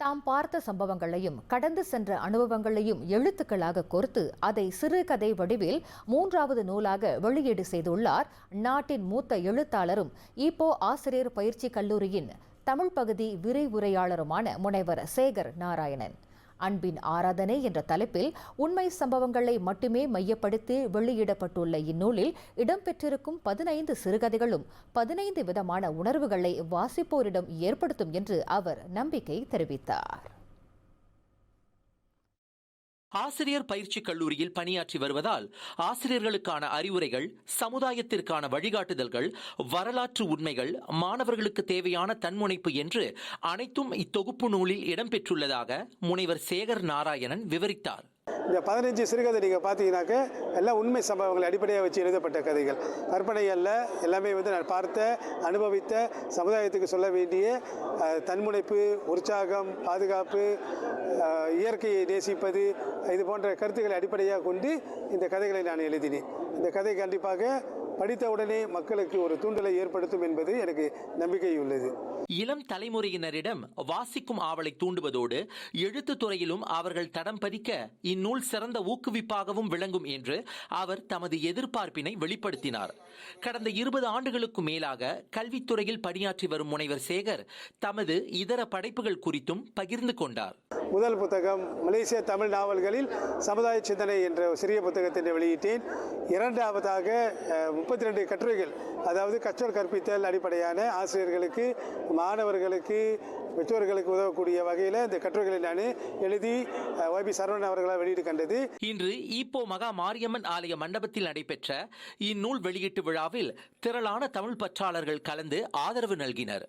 தாம் பார்த்த சம்பவங்களையும் கடந்து சென்ற அனுபவங்களையும் எழுத்துக்களாக கோர்த்து அதை சிறுகதை வடிவில் மூன்றாவது நூலாக வெளியீடு செய்துள்ளார் நாட்டின் மூத்த எழுத்தாளரும் இப்போ ஆசிரியர் பயிற்சி கல்லூரியின் தமிழ் பகுதி விரிவுரையாளருமான முனைவர் சேகர் நாராயணன். அன்பின் ஆராதனை என்ற தலைப்பில் உண்மை சம்பவங்களை மட்டுமே மையப்படுத்தி வெளியிடப்பட்டுள்ள இந்நூலில் இடம்பெற்றிருக்கும் பதினைந்து சிறுகதைகளும் பதினைந்து விதமான உணர்வுகளை வாசிப்போரிடம் ஏற்படுத்தும் என்று அவர் நம்பிக்கை தெரிவித்தார். ஆசிரியர் பயிற்சி கல்லூரியில் பணியாற்றி வருவதால் ஆசிரியர்களுக்கான அறிவுரைகள் சமுதாயத்திற்கான வழிகாட்டுதல்கள் வரலாற்று உண்மைகள் மாணவர்களுக்கு தேவையான தன்முனைப்பு என்று அனைத்தும் இத்தொகுப்பு நூலில் இடம்பெற்றுள்ளதாக முனைவர் சேகர் நாராயணன் விவரித்தார். இந்த பதினஞ்சு சிறுகதை நீங்கள் பார்த்தீங்கன்னாக்க எல்லாம் உண்மை சம்பவங்களை அடிப்படையாக வச்சு எழுதப்பட்ட கதைகள். கற்பனை அல்ல எல்லாமே வந்து நான் பார்த்த அனுபவித்த சமுதாயத்துக்கு சொல்ல வேண்டிய தன்முனைப்பு உற்சாகம் பாதுகாப்பு இயற்கையை நேசிப்பது இது போன்ற கருத்துக்களை அடிப்படையாக கொண்டு இந்த கதைகளை நான் எழுதினேன். இந்த கதை கண்டிப்பாக படித்தவுடனே மக்களுக்கு ஒரு தூண்டலை ஏற்படுத்தும் என்பது எனக்கு நம்பிக்கை உள்ளது. இளம் தலைமுறையினரிடம் வாசிக்கும் ஆவலை தூண்டுவதோடு எழுத்து துறையிலும் அவர்கள் தடம் பதிக்க இந்நூல் சிறந்த ஊக்குவிப்பாகவும் விளங்கும் என்று அவர் தமது எதிர்பார்ப்பினை வெளிப்படுத்தினார். கடந்த இருபது ஆண்டுகளுக்கு மேலாக கல்வித்துறையில் பணியாற்றி வரும் முனைவர் சேகர் தமது இதர படைப்புகள் குறித்தும் பகிர்ந்து கொண்டார். முதல் புத்தகம் மலேசிய தமிழ் நாவல்களில் சமுதாய சிந்தனை என்ற ஒரு சிறிய புத்தகத்தினை வெளியிட்டேன். இரண்டாவதாக முப்பத்தி ரெண்டு கட்டுரைகள் அதாவது கற்றல் கற்பித்தல் அடிப்படையான ஆசிரியர்களுக்கு மாணவர்களுக்கு பெற்றோர்களுக்கு உதவக்கூடிய வகையில் இந்த கட்டுரைகளை நான் எழுதி ஒய்பி சரவணன் அவர்களால் வெளியிட்டு கண்டது. இன்று ஈப்போ மகா மாரியம்மன் ஆலய மண்டபத்தில் நடைபெற்ற இந்நூல் வெளியீட்டு விழாவில் திரளான தமிழ் பற்றாளர்கள் கலந்து ஆதரவு நல்கினர்.